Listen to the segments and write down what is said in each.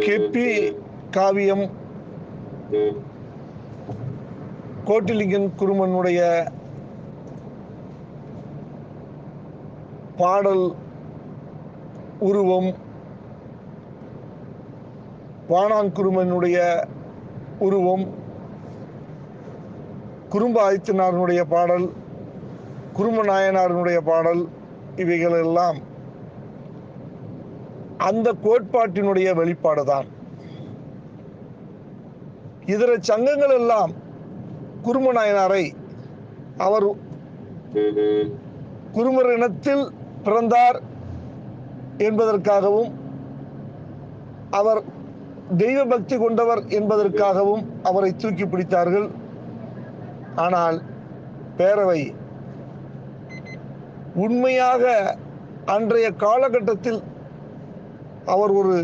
கெப்பி காவியம் கோட்டிலிங்கன் குருமனுடைய பாடல் உருவம் பானாங்குருமனுடைய உருவம் குறும்ப ஆதித்தனாரனுடைய பாடல் குறும்ப நாயனாரனுடைய பாடல் இவைகளெல்லாம் அந்த கோட்பாட்டினுடைய வெளிப்பாடுதான். இதர சங்கங்கள் எல்லாம் குருமநாயனாரை அவர் குருமர் இனத்தில் பிறந்தார் என்பதற்காகவும் அவர் தெய்வ பக்தி கொண்டவர் என்பதற்காகவும் அவரை தூக்கி பிடித்தார்கள். ஆனால் பேரவை உண்மையாக அன்றைய காலகட்டத்தில் அவர் ஒரு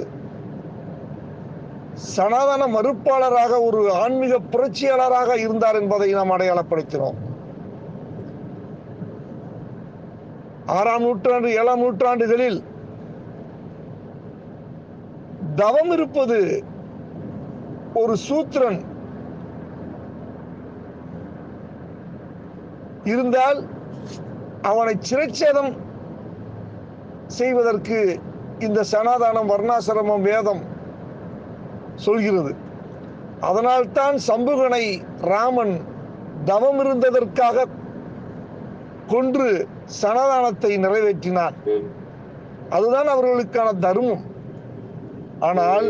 சனாதன மறுப்பாளராக ஒரு ஆன்மீக புரட்சியாளராக இருந்தார் என்பதை நாம் அடையாளப்படுத்தினோம். ஆறாம் நூற்றாண்டு ஏழாம் நூற்றாண்டுகளில் தவம் இருப்பது ஒரு சூத்திரன். இருந்தால் அவனை சிறைச்சேதம் செய்வதற்கு இந்த சனாதானம் வர்ணாசிரமம் வேதம் சொல்கிறது. அதனால்தான் சம்புகனை ராமன் தவம் இருந்ததற்காக கொன்று சனாதானத்தை நிறைவேற்றினான். அதுதான் அவர்களுக்கான தர்மம். ஆனால்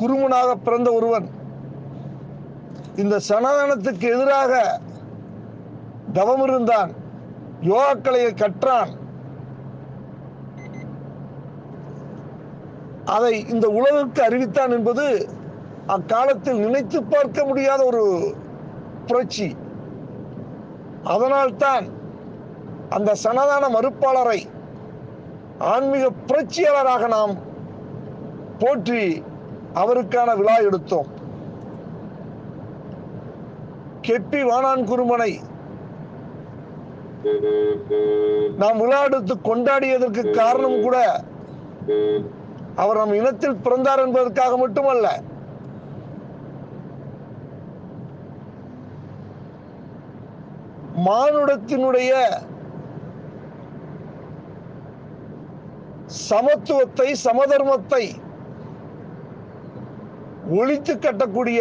குருமனாக பிறந்த ஒருவன் இந்த சனாதனத்துக்கு எதிராக தவம் இருந்தான். யோகாக்கலையை கற்றான். அதை இந்த உலகுக்கு அறிவித்தான் என்பது அக்காலத்தில் நினைத்து பார்க்க முடியாத ஒரு புரட்சி. அதனால்தான் அந்த சனாதன மறுப்பாளரை ஆன்மீக புரட்சியாளராக நாம் போற்றி அவருக்கான விழா எடுத்தோம். கெப்பி வானான் குருமனை நாம் விழா எடுத்து கொண்டாடியதற்கு காரணம் கூட அவர் நம் இனத்தில் பிறந்தார் என்பதற்காக மட்டுமல்ல. மானுடத்தினுடைய சமத்துவத்தை சமதர்மத்தை ஒழித்து கட்டக்கூடிய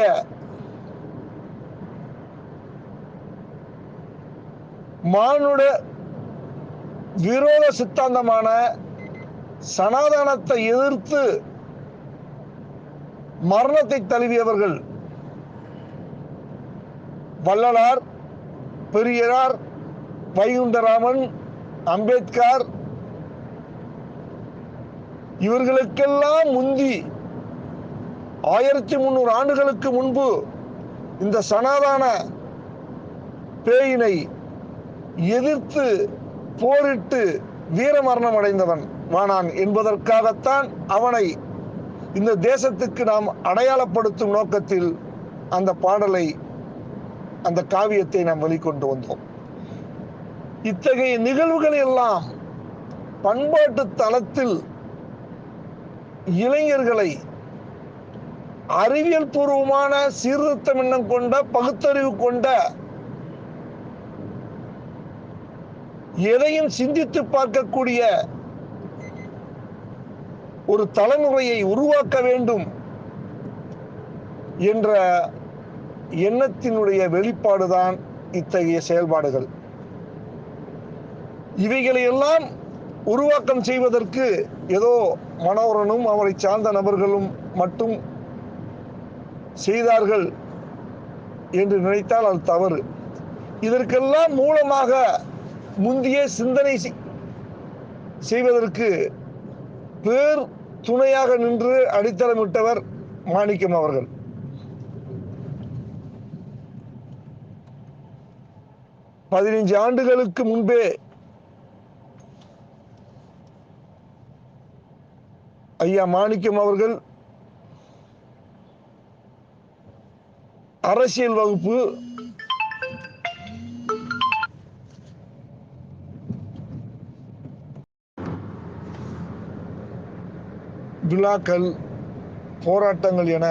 மானுட விரோத சித்தாந்தமான சனாதனத்தை எதிர்த்து மரணத்தை தழுவியவர்கள் வள்ளலார் பெரியார் வைகுண்டராமன் அம்பேத்கர் இவர்களுக்கெல்லாம் முந்தி ஆயிரத்தி முன்னூறு ஆண்டுகளுக்கு முன்பு இந்த சனாதான பேயினை எதிர்த்து போரிட்டு வீரமரணம் அடைந்தவன் வானான் என்பதற்காகத்தான் அவனை இந்த தேசத்துக்கு நாம் அடையாளப்படுத்தும் நோக்கத்தில் அந்த பாடலை அந்த காவியத்தை நாம் வெளிக்கொண்டு வந்தோம். இத்தகைய நிகழ்வுகள் எல்லாம் பண்பாட்டு தளத்தில் இளைஞர்களை அறிவியல் பூர்வமான சீர்திருத்தம் எண்ணம் கொண்ட பகுத்தறிவு கொண்ட எதையும் சிந்தித்து பார்க்கக்கூடிய ஒரு தலைமுறையை உருவாக்க வேண்டும் என்ற எண்ணத்தினுடைய வெளிப்பாடுதான் இத்தகைய செயல்பாடுகள். இவைகளையெல்லாம் உருவாக்கம் செய்வதற்கு ஏதோ மனோரனும் அவரை சார்ந்த நபர்களும் மட்டும் செய்தார்கள் என்று நினைத்தால் அது தவறு. இதற்கெல்லாம் மூலமாக முந்திய சிந்தனை செய்வதற்கு பேர் துணையாக நின்று அடித்தளமிட்டவர் மாணிக்கம் அவர்கள். பதினைஞ்சு ஆண்டுகளுக்கு முன்பே ஐயா மாணிக்கம் அவர்கள் அரசியல் வகுப்பு விழாக்கள் போராட்டங்கள் என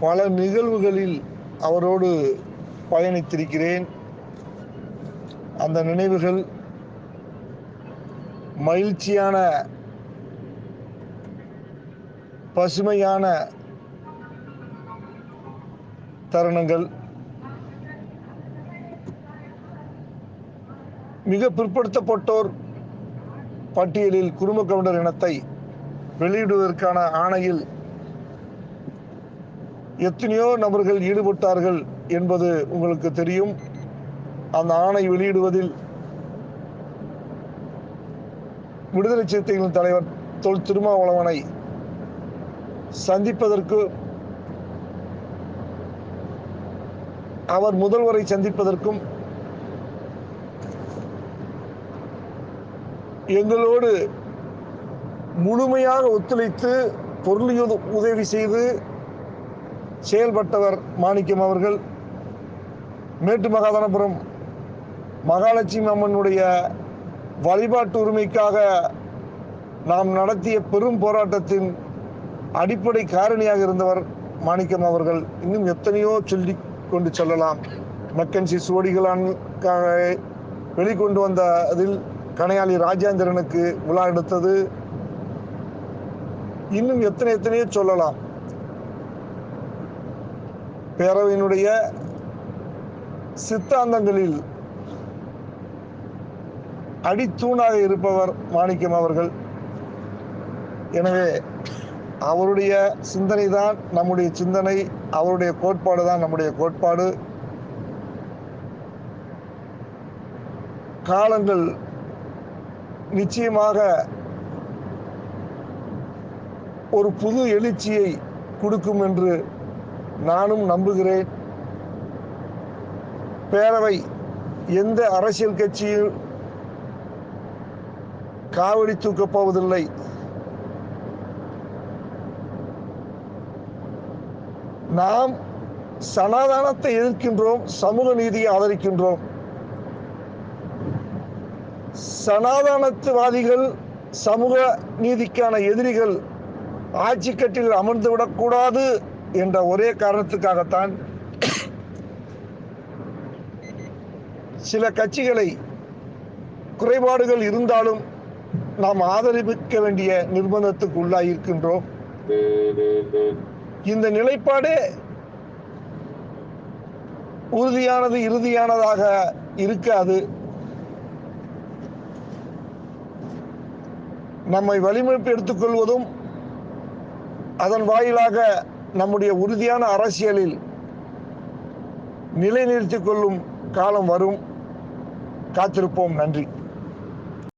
பல நிகழ்வுகளில் அவரோடு பயணித்திருக்கிறேன். அந்த நினைவுகள் மகிழ்ச்சியான பசுமையான தருணங்கள். மிக பிற்படுத்தப்பட்டோர் பட்டியலில் குடும்ப கவுண்டர் இனத்தை வெளியிடுவதற்கான ஆணையில் எத்தனையோ நபர்கள் ஈடுபட்டார்கள் என்பது உங்களுக்கு தெரியும். அந்த ஆணை வெளியிடுவதில் விடுதலை சிறுத்தைகளின் தலைவர் தொல் திருமாவளவனை சந்திப்பதற்கு அவர் முதல்வரை சந்திப்பதற்கும் எங்களோடு முழுமையாக ஒத்துழைத்து பொருள் உதவி செய்து செயல்பட்டவர் மாணிக்கம் அவர்கள். மேட்டு மகாதனபுரம் மகாலட்சுமி அம்மனுடைய வழிபாட்டு உரிமைக்காக நாம் நடத்திய பெரும் போராட்டத்தின் அடிப்படை காரணியாக இருந்தவர் மாணிக்கம் அவர்கள். இன்னும் எத்தனையோ சொல்லி கொண்டு செல்லலாம். மக்கன்சி சுவடிகளான்காக வெளிக்கொண்டு வந்த அதில் கனையாளி ராஜேந்திரனுக்கு விழா எடுத்தது. இன்னும் எத்தனை எத்தனையோ சொல்லலாம். பேரவையினுடைய சித்தாந்தங்களில் அடித்தூணாக இருப்பவர் மாணிக்கம் அவர்கள். எனவே அவருடைய சிந்தனை தான் நம்முடைய சிந்தனை அவருடைய கோட்பாடு தான் நம்முடைய கோட்பாடு. காலங்கள் நிச்சயமாக ஒரு புது எழுச்சியை கொடுக்கும் என்று நானும் நம்புகிறேன். பேரவை எந்த அரசியல் கட்சியில் காவடி தூக்கப் போவதில்லை? நாம் சனாதானத்தை எதிர்க்கின்றோம் சமூக நீதியை ஆதரிக்கின்றோம். சனாதானத்துவாதிகள் சமூக நீதிக்கான எதிரிகள் ஆட்சி கட்டில் அமர்ந்து விடக்கூடாது என்ற ஒரே காரணத்துக்காகத்தான் சில கட்சிகளை குறைபாடுகள் இருந்தாலும் நாம் ஆதரிக்க வேண்டிய நிர்பந்தத்துக்கு உள்ளாயிருக்கின்றோம் இந்த நிலைப்பாடே உறுதியானது இறுதியானதாக இருக்காது. நம்மை வலிமைப்பு எடுத்துக்கொள்வதும் அதன் வாயிலாக நம்முடைய உறுதியான அரசியலில் நிலைநிறுத்திக் கொள்ளும் காலம் வரும். காத்திருப்போம். நன்றி.